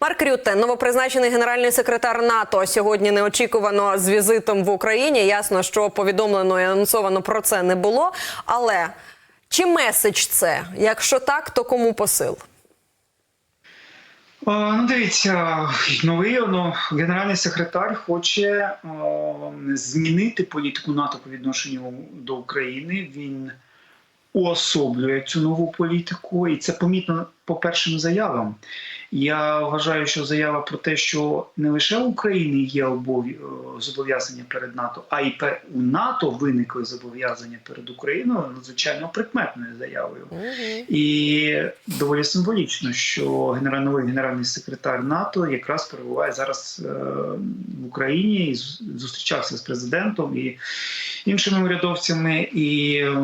Марк Рютте, новопризначений генеральний секретар НАТО, сьогодні неочікувано з візитом в Україні. Ясно, що повідомлено і анонсовано про це не було. Але чи меседж це? Якщо так, то кому посил? Ну, дивіться, новий ну, генеральний секретар хоче о, змінити політику НАТО по відношенню до України. Він уособлює цю нову політику, і це помітно по першим заявам. Я вважаю, що заява про те, що не лише у України є е, зобов'язання перед НАТО, а й у НАТО виникли зобов'язання перед Україною, надзвичайно прикметною заявою. І доволі символічно, що генеральний новий генеральний секретар НАТО якраз перебуває зараз е, в Україні і зустрічався з президентом і іншими урядовцями. І е,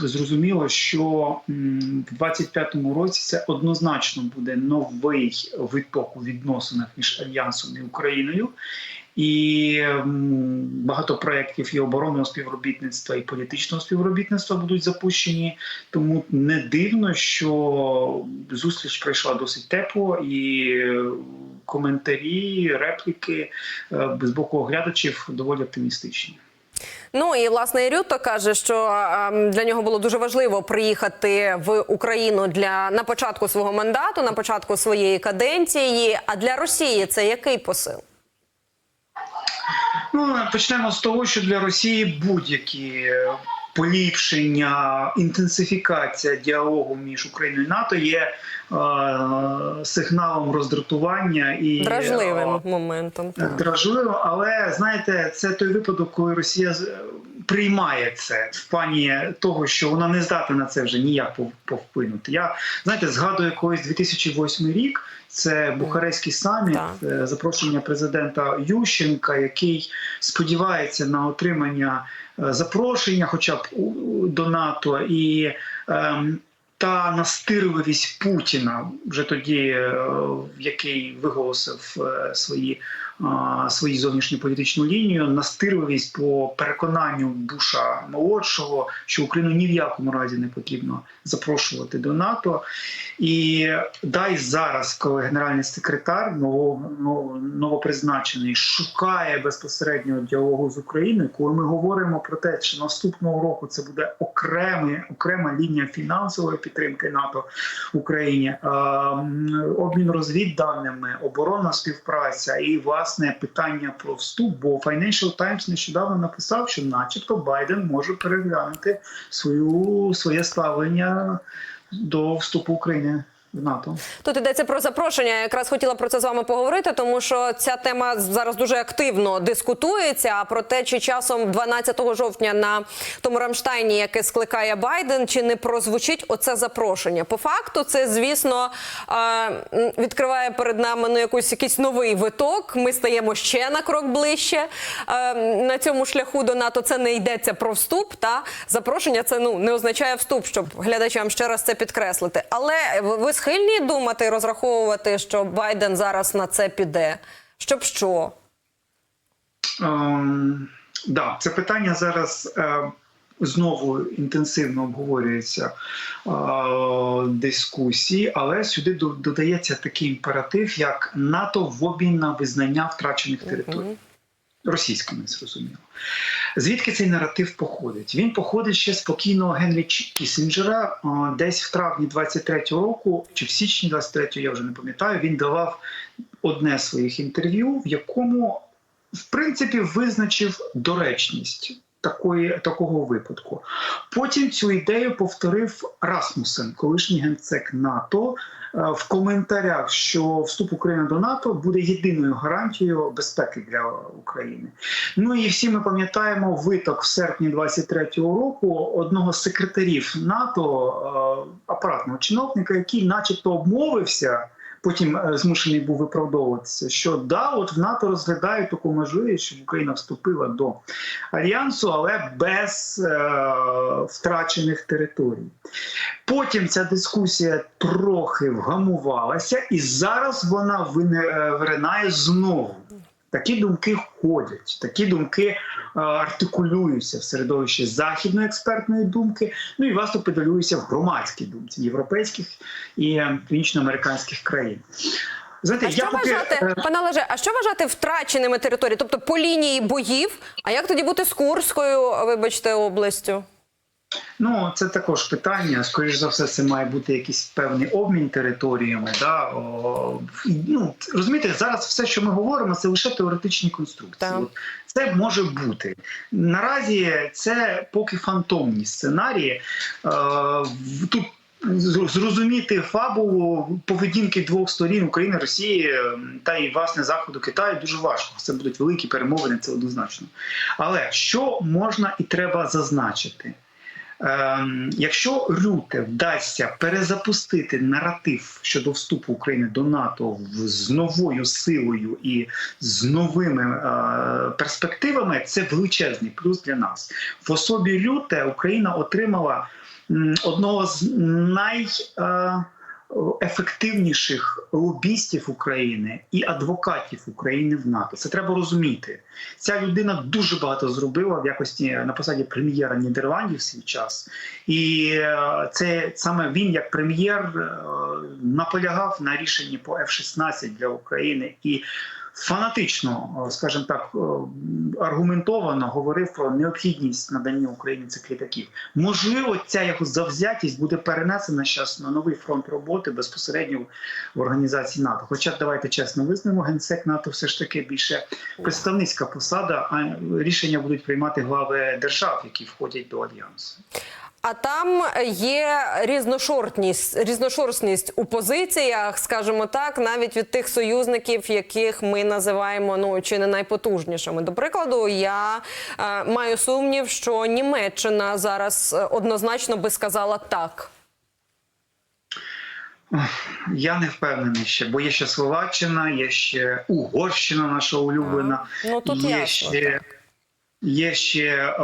зрозуміло, що в 25-му році це однозначно буде новий виток у відносинах між альянсом і Україною. І багато проєктів і оборонного співробітництва, і політичного співробітництва будуть запущені. Тому не дивно, що зустріч пройшла досить тепло, і е, коментарі, репліки е, з боку оглядачів доволі оптимістичні. Ну і власне і Рютто каже, що для нього було дуже важливо приїхати в Україну для на початку свого мандату, на початку своєї каденції. А для Росії це який посил? Ну почнемо з того, що для Росії будь-які поліпшення, інтенсифікація діалогу між Україною і НАТО є е, сигналом роздратування і Дражливим е, моментом. так. Дражливо, але знаєте, це той випадок, коли Росія приймає це в плані того, що вона не здатна на це вже ніяк пов- повплинути. Я знаєте, згадую колись 2008 рік. Це Бухарестський саміт, Так. е, запрошення президента Ющенка, який сподівається на отримання е, запрошення, хоча б до НАТО, і ем, та настирливість Путіна вже тоді, е, який виголосив е, свої, а, свої зовнішню політичну лінію, настирливість по переконанню Буша молодшого, що Україну ні в якому разі не потрібно запрошувати до НАТО. І дай зараз, коли генеральний секретар ново, ново- новопризначений шукає безпосереднього діалогу з Україною, коли ми говоримо про те, що наступного року це буде окремий, окрема лінія фінансової підтримки НАТО Україні, обмін розвідданими, оборонна співпраця і власне питання про вступ. Бо Financial Times нещодавно написав, що, начебто, Байден може переглянути свою своє ставлення до вступу України в НАТО. Тут йдеться про запрошення. Я якраз хотіла про це з вами поговорити, тому що ця тема зараз дуже активно дискутується. А про те, чи часом 12 жовтня на тому Рамштайні, яке скликає Байден, чи не прозвучить оце запрошення? По факту, це звісно відкриває перед нами ну якийсь якийсь новий виток. Ми стаємо ще на крок ближче на цьому шляху до НАТО. Це не йдеться про вступ. Та запрошення це ну не означає вступ, щоб глядачам ще раз це підкреслити. Але ви схильні думати, розраховувати, що Байден зараз на це піде. Щоб що? Ем, да, це питання зараз е, знову інтенсивно обговорюється е, дискусії, але сюди додається такий імператив, як НАТО в обмін на визнання втрачених територій. Російськими зрозуміло. Звідки цей наратив походить? Він походить ще з покійного Генрі Кісінджера. Десь в травні 23-го року, чи в січні 23-го, я вже не пам'ятаю, він давав одне з своїх інтерв'ю, в якому в принципі визначив доречність такої, такого випадку. Потім цю ідею повторив Расмусен, колишній генсек НАТО, е, в коментарях, що вступ України до НАТО буде єдиною гарантією безпеки для України. Ну і всі ми пам'ятаємо виток в серпні 23-го року одного з секретарів НАТО, е, апаратного чиновника, який, начебто, обмовився потім е, змушений був виправдовуватися, що да, от в НАТО розглядають таку можливість, щоб Україна вступила до альянсу, але без е, втрачених територій. Потім ця дискусія трохи вгамувалася, і зараз вона е, виринає знову. Такі думки ходять, такі думки е, артикулюються в середовищі західної експертної думки, ну і власне педалюються в громадській думці європейських і північноамериканських країн. Знаєте, А що я поки вважати, е, пане Олеже, а що вважати втраченими територіями, тобто по лінії боїв? А як тоді бути з Курською, вибачте, областю? Ну, це також питання. Скоріше за все, це має бути якийсь певний обмін територіями. Да? О, ну, розумієте, зараз все, що ми говоримо, це лише теоретичні конструкції. Так. Це може бути. Наразі це поки фантомні сценарії. Е, тут зрозуміти фабулу поведінки двох сторін України, Росії е, та і власне заходу Китаю дуже важко. Це будуть великі перемовини, це однозначно. Але що можна і треба зазначити? Ем, якщо Рюте вдасться перезапустити наратив щодо вступу України до НАТО в- з новою силою і з новими е, перспективами, це величезний плюс для нас. В особі Рюте Україна отримала одного з най. Ефективніших лобістів України і адвокатів України в НАТО. Це треба розуміти. Ця людина дуже багато зробила в якості на посаді прем'єра Нідерландів в свій час, і е, це саме він, як прем'єр, е, наполягав на рішенні по F-16 для України і. Фанатично, е, скажімо так, е, аргументовано говорив про необхідність надання Україні цих літаків. Можливо, ця його завзятість буде перенесена зараз на новий фронт роботи безпосередньо в організації НАТО. Хоча давайте чесно визнаємо, генсек НАТО все ж таки більше представницька посада, а рішення будуть приймати глави держав, які входять до альянсу. А там є різношортність, різношорстність у позиціях, скажімо так, навіть від тих союзників, яких ми називаємо ну чи не найпотужнішими. До прикладу, я е, маю сумнів, що Німеччина зараз е, однозначно би сказала так. Я не впевнений ще, бо є ще Словаччина, є ще Угорщина, наша улюблена. Ну тут є ясно. ще, так. Є ще е,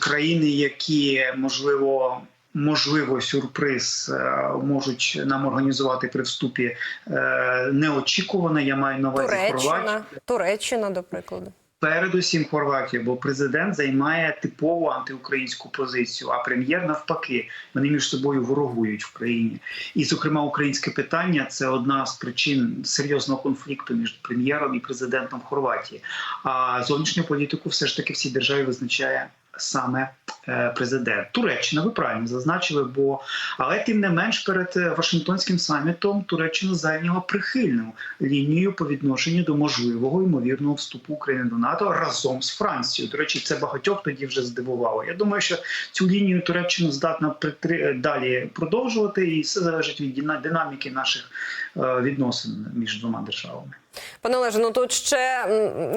країни, які можливо. Можливо, сюрприз е, можуть нам організувати при вступі е, неочікувано. Я маю на увазі. Туреччина, Туреччина, до прикладу. Передусім Хорватія, бо президент займає типову антиукраїнську позицію, а прем'єр навпаки вони між собою ворогують в країні. І, зокрема, українське питання це одна з причин серйозного конфлікту між прем'єром і президентом Хорватії. А зовнішню політику все ж таки всі держави визначає. Саме е, президент Туреччина, ви правильно зазначили, бо але тим не менш перед е, Вашингтонським самітом Туреччина зайняла прихильну лінію по відношенню до можливого ймовірного вступу України до НАТО разом з Францією. До речі, це багатьох тоді вже здивувало. Я думаю, що цю лінію Туреччина здатна притри- далі продовжувати, і все залежить від динаміки наших е, відносин між двома державами. Пане Олеже, ну тут ще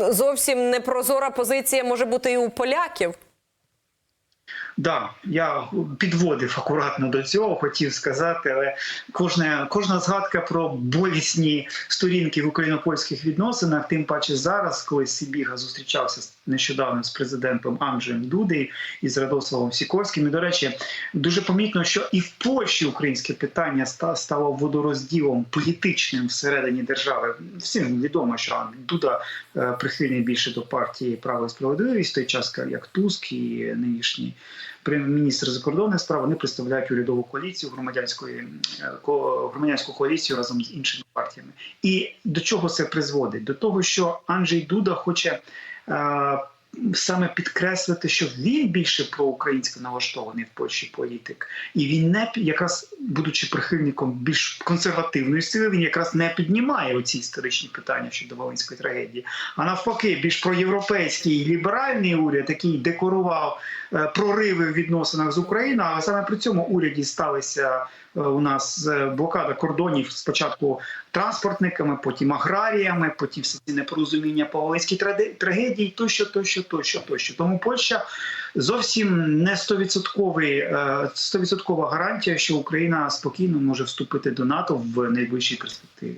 зовсім непрозора позиція може бути і у поляків. Да, я підводив акуратно до цього, хотів сказати, але кожна, кожна згадка про болісні сторінки в україно-польських відносинах, тим паче зараз, коли Сибіга зустрічався нещодавно з президентом Анджеєм Дуди і з Радославом Сікорським. І, до речі, дуже помітно, що і в Польщі українське питання ста- стало водорозділом політичним всередині держави. Всім відомо, що Дуда е, прихильний більше до партії право і справедливість, той час як Туск і нинішній міністр закордонних справ вони представляють урядову коаліцію громадянської е, громадянську коаліцію разом з іншими партіями. І до чого це призводить? До того, що Анджей Дуда хоче. Саме підкреслити, що він більше проукраїнсько налаштований в Польщі політик, і він не якраз будучи прихильником більш консервативної сили, він якраз не піднімає оці історичні питання щодо Волинської трагедії. А навпаки, більш проєвропейський ліберальний уряд, який декорував е, прориви в відносинах з Україною, але саме при цьому уряді сталися у нас е, блокада кордонів спочатку транспортниками, потім аграріями, потім всі ці непорозуміння по Олеській трагедії, тощо, тощо, тощо, тощо. Тому Польща зовсім не 100%, е, 100% гарантія, що Україна спокійно може вступити до НАТО в найближчій перспективі.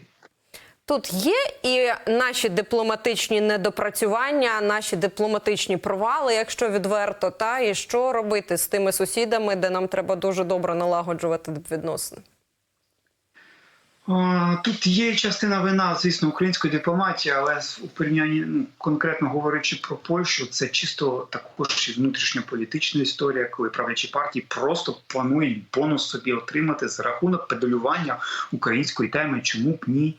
Тут є і наші дипломатичні недопрацювання, наші дипломатичні провали, якщо відверто, та і що робити з тими сусідами, де нам треба дуже добре налагоджувати відносини. Тут є частина вина, звісно, української дипломатії, але у порівнянні ну, конкретно говорячи про Польщу, це чисто також і внутрішньополітична історія, коли правлячі партії просто планують бонус собі отримати за рахунок педалювання української теми, чому б ні.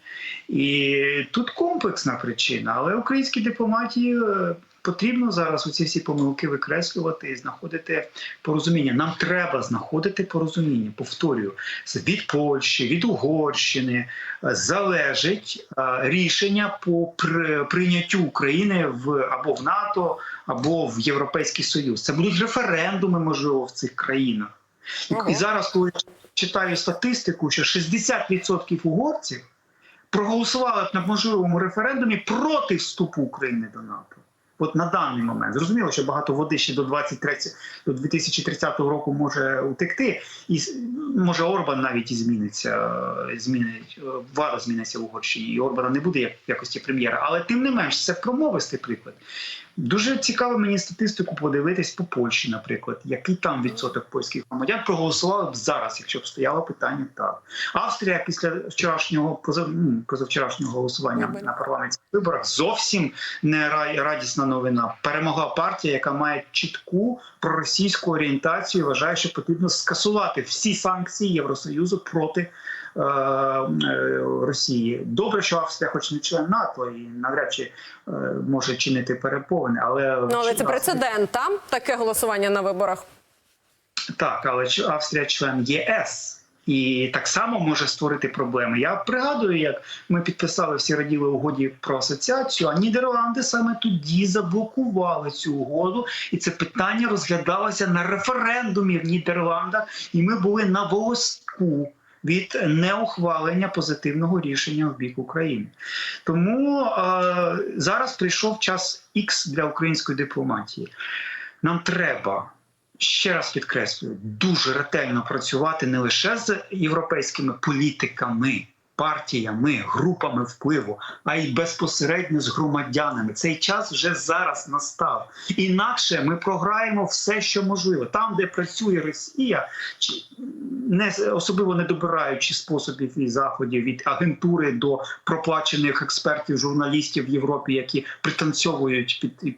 І тут комплексна причина, але українській дипломатії. Потрібно зараз оці всі помилки викреслювати і знаходити порозуміння. Нам треба знаходити порозуміння. Повторюю, від Польщі, від Угорщини е, залежить е, рішення по при- прийняттю України в або в НАТО, або в Європейський Союз. Це будуть референдуми, можливо, в цих країнах. І, і зараз, коли я читаю статистику, що 60% угорців проголосували б на можливому референдумі проти вступу України до НАТО. От на даний момент зрозуміло, що багато води ще до 23, до 2030 року може утекти, і може Орбан навіть і зміниться. е, Змінить е, влада зміниться в Угорщині, і Орбана не буде як якості прем'єра. Але тим не менш, це промовистий приклад. Дуже цікаво мені статистику подивитись по Польщі, наприклад, який там відсоток польських громадян проголосували б зараз, якщо б стояло питання так. Австрія після вчорашнього позав, ну, позавчорашнього голосування на парламентських виборах зовсім не радісна новина. Перемогла партія, яка має чітку проросійську орієнтацію. і Вважає, що потрібно скасувати всі санкції Євросоюзу проти Росії. Добре, що Австрія, хоч не член НАТО, і навряд чи е, може чинити перепони, але Ну але це прецедент, там таке голосування на виборах. Так, але Австрія член ЄС. І так само може створити проблеми. Я пригадую, як ми підписали всі раділи угоді про асоціацію, а Нідерланди саме тоді заблокували цю угоду, і це питання розглядалося на референдумі в Нідерландах, і ми були на волоску від неухвалення позитивного рішення в бік України. Тому е, зараз прийшов час X для української дипломатії. Нам треба ще раз підкреслюю, дуже ретельно працювати не лише з європейськими політиками, партіями, групами впливу, а й безпосередньо з громадянами. Цей час вже зараз настав. Інакше ми програємо все, що можливо. Там, де працює Росія, не особливо не добираючи способів і заходів від агентури до проплачених експертів, журналістів в Європі, які пританцьовують під.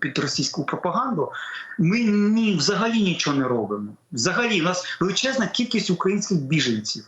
Під російську пропаганду ми ні взагалі нічого не робимо. Взагалі, у нас величезна кількість українських біженців.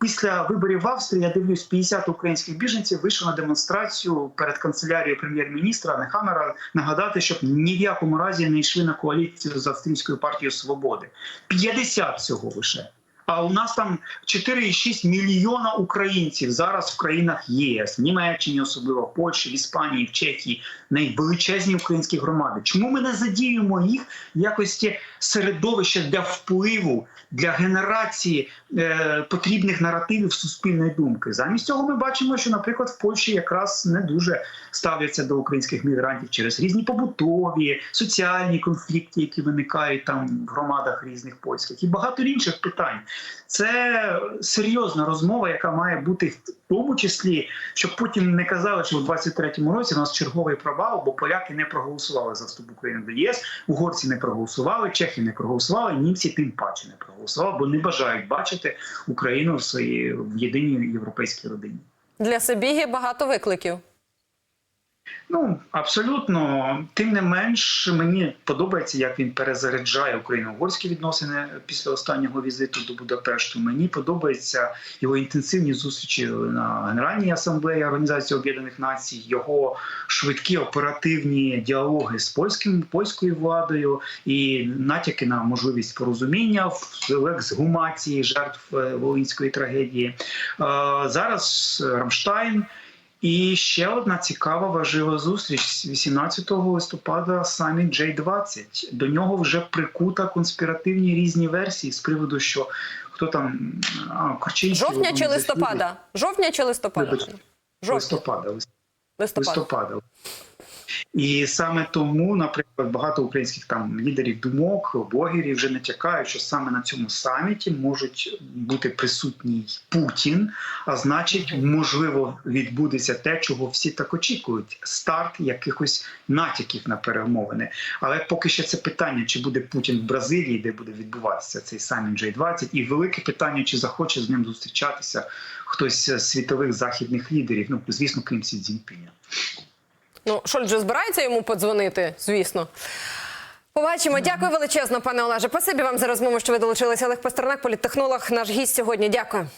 Після виборів в Австрії я дивлюсь, 50 українських біженців вийшли на демонстрацію перед канцелярією прем'єр-міністра Нехамера нагадати, щоб ні в якому разі не йшли на коаліцію з австрійською партією свободи. 50 всього лише. А у нас там 4,6 мільйона українців зараз в країнах ЄС, в Німеччині, особливо в Польщі, в Іспанії, в Чехії, найвеличезні українські громади. Чому ми не задіюємо їх якості середовища для впливу, для генерації е, потрібних наративів суспільної думки? Замість цього ми бачимо, що, наприклад, в Польщі якраз не дуже ставляться до українських мігрантів через різні побутові, соціальні конфлікти, які виникають там в громадах різних польських, і багато інших питань. Це серйозна розмова, яка має бути тому числі, щоб потім не казали, що в 23-му році у нас черговий провал, бо поляки не проголосували за вступ України до ЄС, угорці не проголосували, чехи не проголосували, німці тим паче не проголосували, бо не бажають бачити Україну в своїй в єдиній європейській родині. Для Сибіги багато викликів. Ну абсолютно, тим не менш, мені подобається, як він перезаряджає україно-угорські відносини після останнього візиту до Будапешту. Мені подобається його інтенсивні зустрічі на Генеральній асамблеї Організації Об'єднаних Націй, його швидкі оперативні діалоги з польським польською владою і натяки на можливість порозуміння в ексгумації жертв е, Волинської трагедії. Е, Зараз Рамштайн. І ще одна цікава важлива зустріч 18 листопада саміт J20. До нього вже прикута конспіративні різні версії з приводу, що хто там а, Корчинський Жовтня чи листопада? Жовтня чи листопада? Листопада. Листопада. І саме тому, наприклад, багато українських там лідерів думок, блогерів вже натякають, що саме на цьому саміті можуть бути присутній Путін. А значить, можливо, відбудеться те, чого всі так очікують: старт якихось натяків на перемовини. Але поки що це питання, чи буде Путін в Бразилії, де буде відбуватися цей саміт G20, і велике питання, чи захоче з ним зустрічатися хтось з світових західних лідерів. Ну звісно, крім Сі Цзіньпіня. Ну, Шольц же збирається йому подзвонити, звісно. Побачимо. Дякую величезно, пане Олеже. Спасибі вам за розмову, що ви долучилися. Олег Пастернак, політтехнолог, наш гість сьогодні. Дякую.